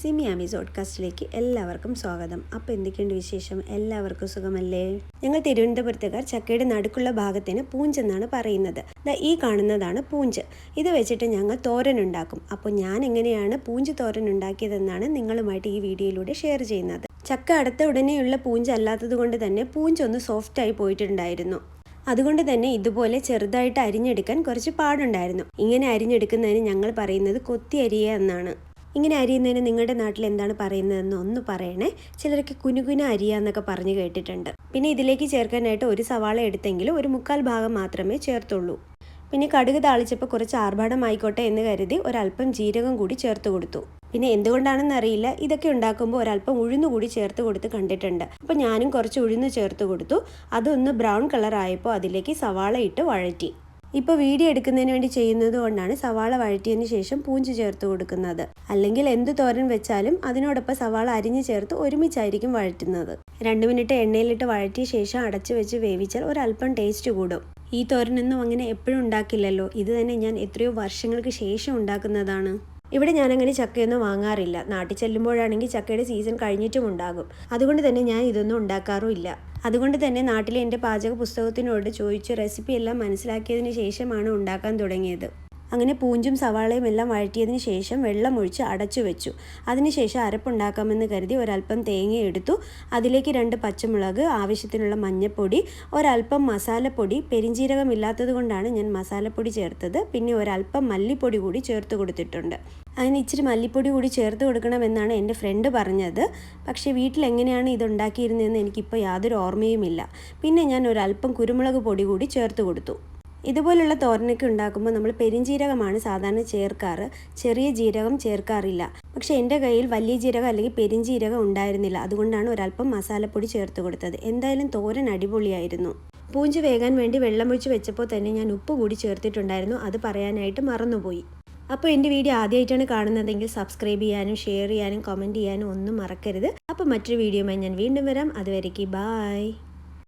സിമി ആമീസ് ഓഡ്കാസ്റ്റിലേക്ക് എല്ലാവർക്കും സ്വാഗതം. അപ്പോൾ എന്തൊക്കെയുണ്ട് വിശേഷം? എല്ലാവർക്കും സുഖമല്ലേ? ഞങ്ങൾ തിരുവനന്തപുരത്തുകാർ ചക്കയുടെ നടുക്കുള്ള ഭാഗത്തിന് പൂഞ്ചെന്നാണ് പറയുന്നത്. ദാ ഈ കാണുന്നതാണ് പൂഞ്ച്. ഇത് വെച്ചിട്ട് ഞങ്ങൾ തോരൻ ഉണ്ടാക്കും. അപ്പോൾ ഞാൻ എങ്ങനെയാണ് പൂഞ്ച് തോരൻ ഉണ്ടാക്കിയതെന്നാണ് നിങ്ങളുമായിട്ട് ഈ വീഡിയോയിലൂടെ ഷെയർ ചെയ്യുന്നത്. ചക്ക അടുത്ത ഉടനെയുള്ള പൂഞ്ച് അല്ലാത്തത് കൊണ്ട് തന്നെ പൂഞ്ച് ഒന്ന് സോഫ്റ്റായി പോയിട്ടുണ്ടായിരുന്നു. അതുകൊണ്ട് തന്നെ ഇതുപോലെ ചെറുതായിട്ട് അരിഞ്ഞെടുക്കാൻ കുറച്ച് പാടുണ്ടായിരുന്നു. ഇങ്ങനെ അരിഞ്ഞെടുക്കുന്നതിന് ഞങ്ങൾ പറയുന്നത് കൊത്തി അരിയ എന്നാണ്. ഇങ്ങനെ അരിയുന്നതിന് നിങ്ങളുടെ നാട്ടിൽ എന്താണ് പറയുന്നതെന്ന് ഒന്ന് പറയണേ. ചിലരൊക്കെ കുനുകുന അരിയ എന്നൊക്കെ പറഞ്ഞു കേട്ടിട്ടുണ്ട്. പിന്നെ ഇതിലേക്ക് ചേർക്കാനായിട്ട് ഒരു സവാള എടുത്തെങ്കിലും ഒരു മുക്കാൽ ഭാഗം മാത്രമേ ചേർത്തുള്ളൂ. പിന്നെ കടുക് താളിച്ചപ്പോൾ കുറച്ച് ആർഭാടമായിക്കോട്ടെ എന്ന് കരുതി ഒരല്പം ജീരകം കൂടി ചേർത്ത് കൊടുത്തു. പിന്നെ എന്തുകൊണ്ടാണെന്ന് അറിയില്ല. ഇതൊക്കെ ഉണ്ടാക്കുമ്പോൾ ഒരല്പം ഉഴുന്ന് കൂടി ചേർത്ത് കൊടുത്ത് കണ്ടിട്ടുണ്ട്. അപ്പോൾ ഞാനും കുറച്ച് ഉഴുന്ന് ചേർത്ത് കൊടുത്തു. അതൊന്ന് ബ്രൗൺ കളറായപ്പോൾ അതിലേക്ക് സവാള ഇട്ട് വഴറ്റി. ഇപ്പോൾ വീഡിയോ എടുക്കുന്നതിന് വേണ്ടി ചെയ്യുന്നത് കൊണ്ടാണ് സവാള വഴറ്റിയതിന് ശേഷം പൂഞ്ച് ചേർത്ത് കൊടുക്കുന്നത്. അല്ലെങ്കിൽ എന്ത് തോരൻ വെച്ചാലും അതിനോടൊപ്പം സവാള അരിഞ്ഞ് ചേർത്ത് ഒരുമിച്ചായിരിക്കും വഴറ്റുന്നത്. രണ്ട് മിനിറ്റ് എണ്ണയിലിട്ട് വഴറ്റിയ ശേഷം അടച്ചു വെച്ച് വേവിച്ചാൽ ഒരല്പം ടേസ്റ്റ് കൂടും. ഈ തോരനൊന്നും അങ്ങനെ എപ്പോഴും ഉണ്ടാക്കില്ലല്ലോ. ഇത് തന്നെ ഞാൻ എത്രയോ വർഷങ്ങൾക്ക് ശേഷം ഉണ്ടാക്കുന്നതാണ്. ഇവിടെ ഞാനങ്ങനെ ചക്കയൊന്നും വാങ്ങാറില്ല. നാട്ടിൽ ചെല്ലുമ്പോഴാണെങ്കിൽ ചക്കയുടെ സീസൺ കഴിഞ്ഞിട്ടും ഉണ്ടാകും. അതുകൊണ്ട് തന്നെ ഞാൻ ഇതൊന്നും ഉണ്ടാക്കാറുമില്ല അതുകൊണ്ട് തന്നെ നാട്ടിലെ എന്റെ പാചക പുസ്തകത്തിനോട് ചോദിച്ച് റെസിപ്പി എല്ലാം മനസ്സിലാക്കിയതിന് ശേഷമാണ് ഉണ്ടാക്കാൻ തുടങ്ങിയത്. അങ്ങനെ പൂഞ്ചും സവാളയും എല്ലാം വഴറ്റിയതിന് ശേഷം വെള്ളം ഒഴിച്ച് അടച്ചു വെച്ചു. അതിനുശേഷം അരപ്പുണ്ടാക്കാമെന്ന് കരുതി ഒരല്പം തേങ്ങ എടുത്തു. അതിലേക്ക് രണ്ട് പച്ചമുളക് ആവശ്യത്തിനുള്ള മഞ്ഞൾപ്പൊടി ഒരല്പം മസാലപ്പൊടി. പെരിഞ്ചീരകം ഇല്ലാത്തത് കൊണ്ടാണ് ഞാൻ മസാലപ്പൊടി ചേർത്തത്. പിന്നെ ഒരല്പം മല്ലിപ്പൊടി കൂടി ചേർത്ത് കൊടുത്തിട്ടുണ്ട്. അതിന് ഇച്ചിരി മല്ലിപ്പൊടി കൂടി ചേർത്ത് കൊടുക്കണമെന്നാണ് എന്റെ ഫ്രണ്ട് പറഞ്ഞത്. പക്ഷേ വീട്ടിൽ എങ്ങനെയാണ് ഇത് ഉണ്ടാക്കിയിരുന്നതെന്ന് എനിക്കിപ്പോൾ യാതൊരു ഓർമ്മയുമില്ല. പിന്നെ ഞാൻ ഒരല്പം കുരുമുളക് പൊടി കൂടി ചേർത്ത് കൊടുത്തു. ഇതുപോലുള്ള തോരനൊക്കെ ഉണ്ടാക്കുമ്പോൾ നമ്മൾ പെരിഞ്ജീരകമാണ് സാധാരണ ചേർക്കാറ്. ചെറിയ ജീരകം ചേർക്കാറില്ല. പക്ഷേ എന്റെ കയ്യിൽ വലിയ ജീരകം അല്ലെങ്കിൽ പെരിഞ്ജീരകം ഉണ്ടായിരുന്നില്ല. അതുകൊണ്ടാണ് ഒരല്പം മസാലപ്പൊടി ചേർത്ത് കൊടുത്തത്. എന്തായാലും തോരൻ അടിപൊളിയായിരുന്നു. പൂഞ്ച് വേകാൻ വേണ്ടി വെള്ളമൊഴിച്ച് വെച്ചപ്പോൾ തന്നെ ഞാൻ ഉപ്പ് കൂടി ചേർത്തിട്ടുണ്ടായിരുന്നു. അത് പറയാനായിട്ട് മറന്നുപോയി. അപ്പോൾ എന്റെ വീഡിയോ ആദ്യമായിട്ടാണ് കാണുന്നതെങ്കിൽ സബ്സ്ക്രൈബ് ചെയ്യാനും ഷെയർ ചെയ്യാനും കമന്റ് ചെയ്യാനും ഒന്നും മറക്കരുത്. അപ്പോൾ മറ്റൊരു വീഡിയോയുമായി ഞാൻ വീണ്ടും വരാം. അതുവരേക്ക് ബായ്.